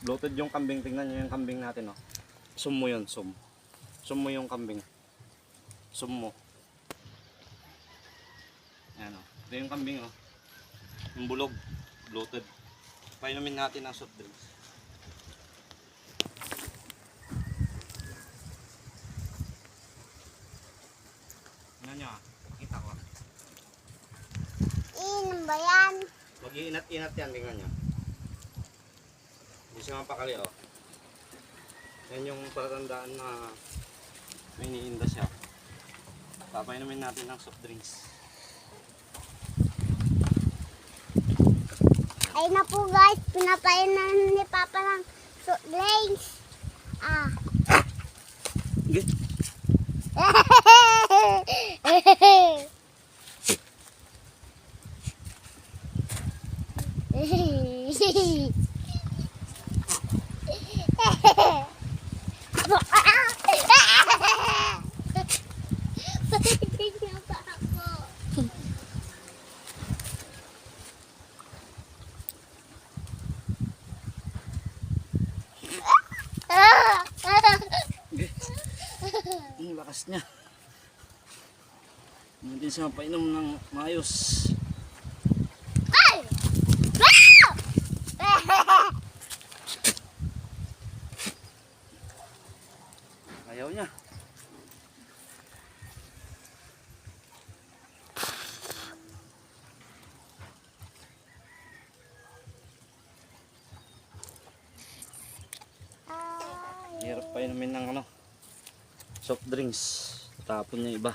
Bloated yung kambing. Tingnan nyo yung kambing natin, oh. Sum mo yun, sum. Sum mo yung kambing. Sum mo. Ayan, oh. Ito yung kambing, oh. Yung bulog. Bloated. Painumin natin ang soft drinks. Tingnan nyo, ah. Pakita ko. ah. Inom ba yan? Mag-iinat-inat yan, tingnan nyo. Hindi siya mapakali, oh. Yan yung palatandaan na may iniinda siya. Papainumin natin ng soft drinks. Ay na po guys, pinapainan ni Papa ng soft drinks. Ah. Okay. Ang lakas niya. Hindi siya mapainom ng maayos. Ay! Ayaw niya. Hirap pa inumin ng ano, soft drinks. Tapon niya iba.